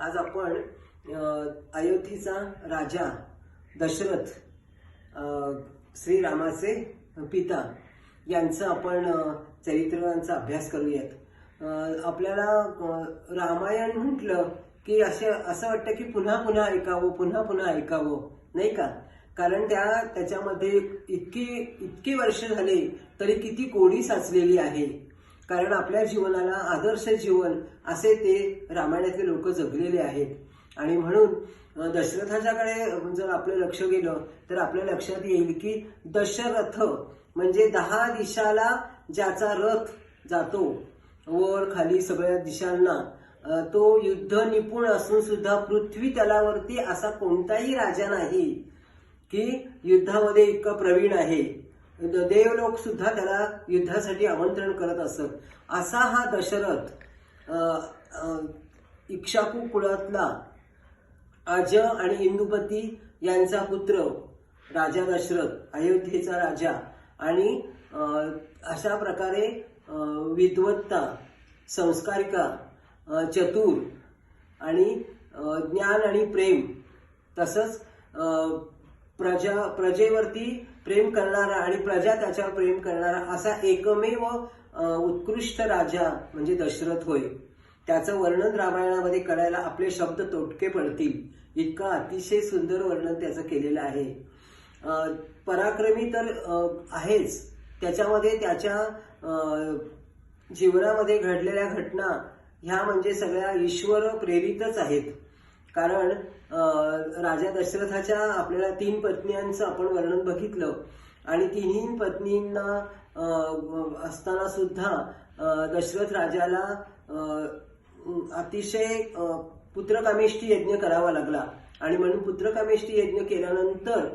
आज आपण अयोध्येचा राजा दशरथ श्रीरामाचे पिता यांचं आपण चरित्रांचा अभ्यास करूयात. आपल्याला रामायण म्हटलं की असे असं वाटतं की पुन्हा पुन्हा ऐकावं पुन्हा पुन्हा ऐकावं नाही का? कारण त्या त्याच्यामध्ये इतकी इतकी वर्ष झाले तरी किती कोडी साचलेली आहे. कारण आपल्या जीवनाला आदर्श जीवन असे ते रामायणातले लोक जगलेले आहेत. आणि म्हणून दशरथाच्याकडे जर आपलं लक्ष गेलं तर आपल्या लक्षात येईल की दशरथ म्हणजे दहा दिशाला ज्याचा रथ जातो वर खाली सगळ्या दिशांना. तो युद्ध निपुण असून सुद्धा पृथ्वी तलावरती असा कोणताही राजा नाही की युद्धामध्ये इतका प्रवीण आहे. देवलोक सुद्धा त्याला युद्धासाठी आमंत्रण करत असत. असा हा दशरथ इक्षाकू कुळातला अज आणि इंदुपती यांचा पुत्र राजा दशरथ अयोध्येचा राजा आणि अशा प्रकारे विद्वत्ता संस्कारिका चतुर आणि ज्ञान आणि प्रेम तसंच प्रजा प्रजेवरती प्रेम करणारा आणि प्रजा त्याच्यावर प्रेम करणारा असा एकमेव उत्कृष्ट राजा म्हणजे दशरथ होय. त्याचं वर्णन रामायणामध्ये करायला आपले शब्द तोटके पडतील. इतकं अतिशय सुंदर वर्णन त्याचं केलेलं आहे. पराक्रमी तर आहेच. त्याच्यामध्ये त्याच्या जीवनामध्ये घडलेल्या घटना ह्या म्हणजे सगळ्या ईश्वर प्रेरितच आहेत. कारण राजा दशरथाच्या आपल्याला तीन पत्न्यांचं आपण वर्णन बघितलं. आणि तिन्ही पत्नींना असताना सुद्धा दशरथ राजाला अतिशय पुत्रकामेष्टी यज्ञ करावा लागला. आणि म्हणून पुत्रकामेष्टी यज्ञ केल्यानंतर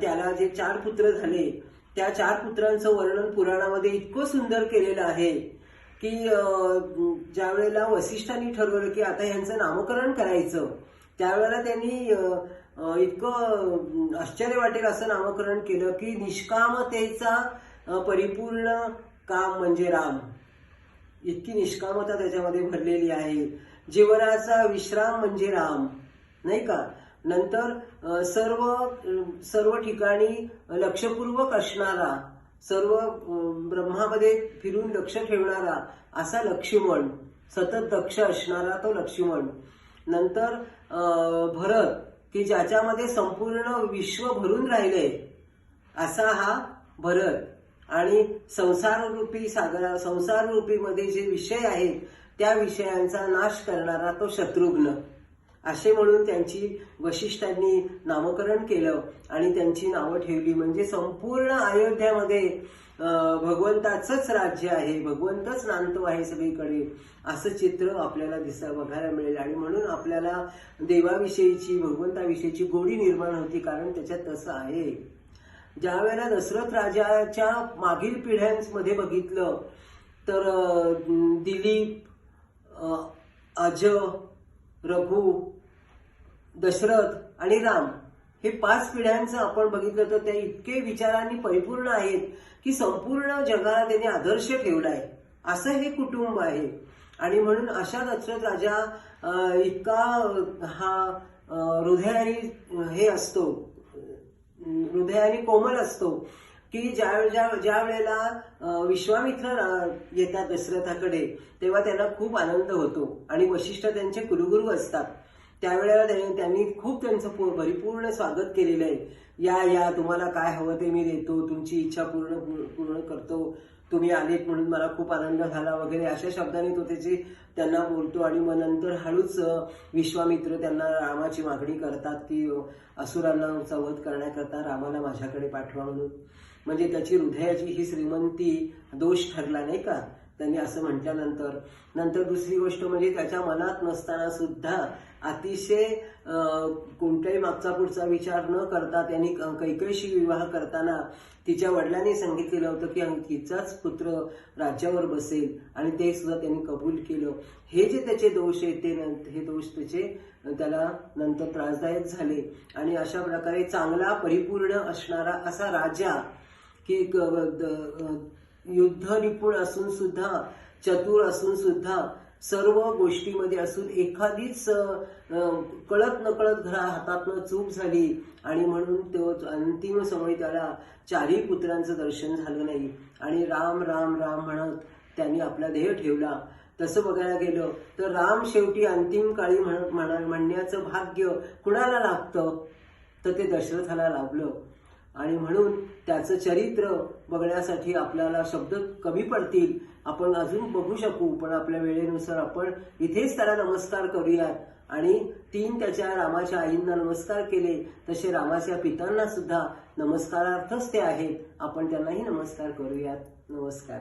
त्याला जे चार पुत्र झाले त्या चार पुत्रांचं वर्णन पुराणामध्ये इतकं सुंदर केलेलं आहे की ज्यावेळेला ज्या वेळेला वसिष्ठांनी ठरवलं की आता यांचं नामकरण करायचं त्यावेळेला त्यांनी इतकं आश्चर्य वाटेल असं नामकरण केलं की निष्कामतेचा परिपूर्ण काम म्हणजे राम. इतकी निष्कामता त्याच्यामध्ये भरलेली आहे. जीवनाचा विश्राम म्हणजे राम नाही का? नंतर सर्व सर्व ठिकाणी लक्षपूर्वक असणारा सर्व ब्रह्मामध्ये फिरून लक्ष ठेवणारा असा लक्ष्मण सतत दक्ष असणारा तो लक्ष्मण. नंतर भरत की ज्याच्यामध्ये संपूर्ण विश्व भरून राहिले असा हा भरत. आणि संसाररूपी सागरा संसाररूपीमध्ये जे विषय आहेत त्या विषयांचा नाश करणारा तो शत्रुघ्न. असे म्हणून त्यांची वशिष्ठांनी नामकरण केलं आणि त्यांची नावं ठेवली. म्हणजे संपूर्ण अयोध्यामध्ये भगवंताचंच राज्य आहे भगवंतच नांदतो आहे सगळीकडे असं चित्र आपल्याला दिसा बघायला मिळेल. आणि म्हणून आपल्याला देवाविषयीची भगवंताविषयीची गोडी निर्माण होती कारण त्याच्यात तसं आहे. ज्या वेळेला दशरथ राजाच्या मागील पिढ्यांमध्ये बघितलं तर दिलीप अज रघु दशरथ आणि राम हे पाच पिढ्यांचं आपण बघितलं तर ते इतके विचारांनी परिपूर्ण आहेत की संपूर्ण जगाला त्यांनी आदर्श ठेवलाय असं हे कुटुंब आहे. आणि म्हणून अशा दशरथ राजा इतका हा हृदयाने हे असतो हृदयाने कोमल असतो. की ज्या ज्या ज्या वेळेला विश्वामित्र येतात दशरथाकडे तेव्हा त्यांना खूप आनंद होतो. आणि वशिष्ठ त्यांचे कुलगुरू असतात. त्यावेळेला त्यांनी त्यांनी खूप त्यांचं परिपूर्ण स्वागत केलेलं आहे. या या तुम्हाला काय हवं ते मी देतो. तुमची इच्छा पूर्ण पूर्ण करतो. तुम्ही आलेत म्हणून मला खूप आनंद झाला वगैरे. अशा शब्दाने तो त्याची त्यांना बोलतो. आणि मग नंतर हळूच विश्वामित्र त्यांना रामाची मागणी करतात की असुरांना वध करण्याकरता रामाला माझ्याकडे पाठवा म्हणून. म्हणजे त्याची हृदयाची ही श्रीमंती दोष ठरला नाही का? त्यांनी असं म्हटल्यानंतर. नंतर दुसरी गोष्ट म्हणजे त्याच्या मनात नसताना सुद्धा अतिशय कोणत्याही मागचा पुढचा विचार न करता त्यांनी क- विवाह करताना तिच्या वडिलांनी सांगितलेलं होतं की तिचाच पुत्र राज्यावर बसेल आणि ते सुद्धा त्यांनी कबूल केलं. हे जे त्याचे दोष आहेत ते हे दोष त्याचे त्याला नंतर त्रासदायक झाले. आणि अशा प्रकारे चांगला परिपूर्ण असणारा असा राजा की ग- द- युद्ध निपुण असून सुद्धा चतुर असून सुद्धा सर्व गोष्टीमध्ये असून एखादीच कळत नकळत घरा हातातनं चूक झाली आणि म्हणून तो अंतिम समय त्याला चारही पुत्रांचं दर्शन झालं नाही. आणि राम राम राम म्हणत त्यांनी आपला देह ठेवला. तसं बघायला गेलं तर राम शेवटी अंतिम काळी म्हण म्हणा- म्हणण्याचं भाग्य कुणाला लागतं तर ते दशरथाला लाभलं. आणि म्हणून त्याचं चरित्र बघण्यासाठी आपल्याला शब्द कमी पडतील. आपण अजून बघू शकू पण आपल्या वेळेनुसार आपण इथेच त्याला नमस्कार करूयात. आणि तीन त्याच्या रामाच्या आईंना नमस्कार केले तसे रामाच्या पितांना सुद्धा नमस्कारार्थच ते आहेत. आपण त्यांनाही नमस्कार करूयात. नमस्कार.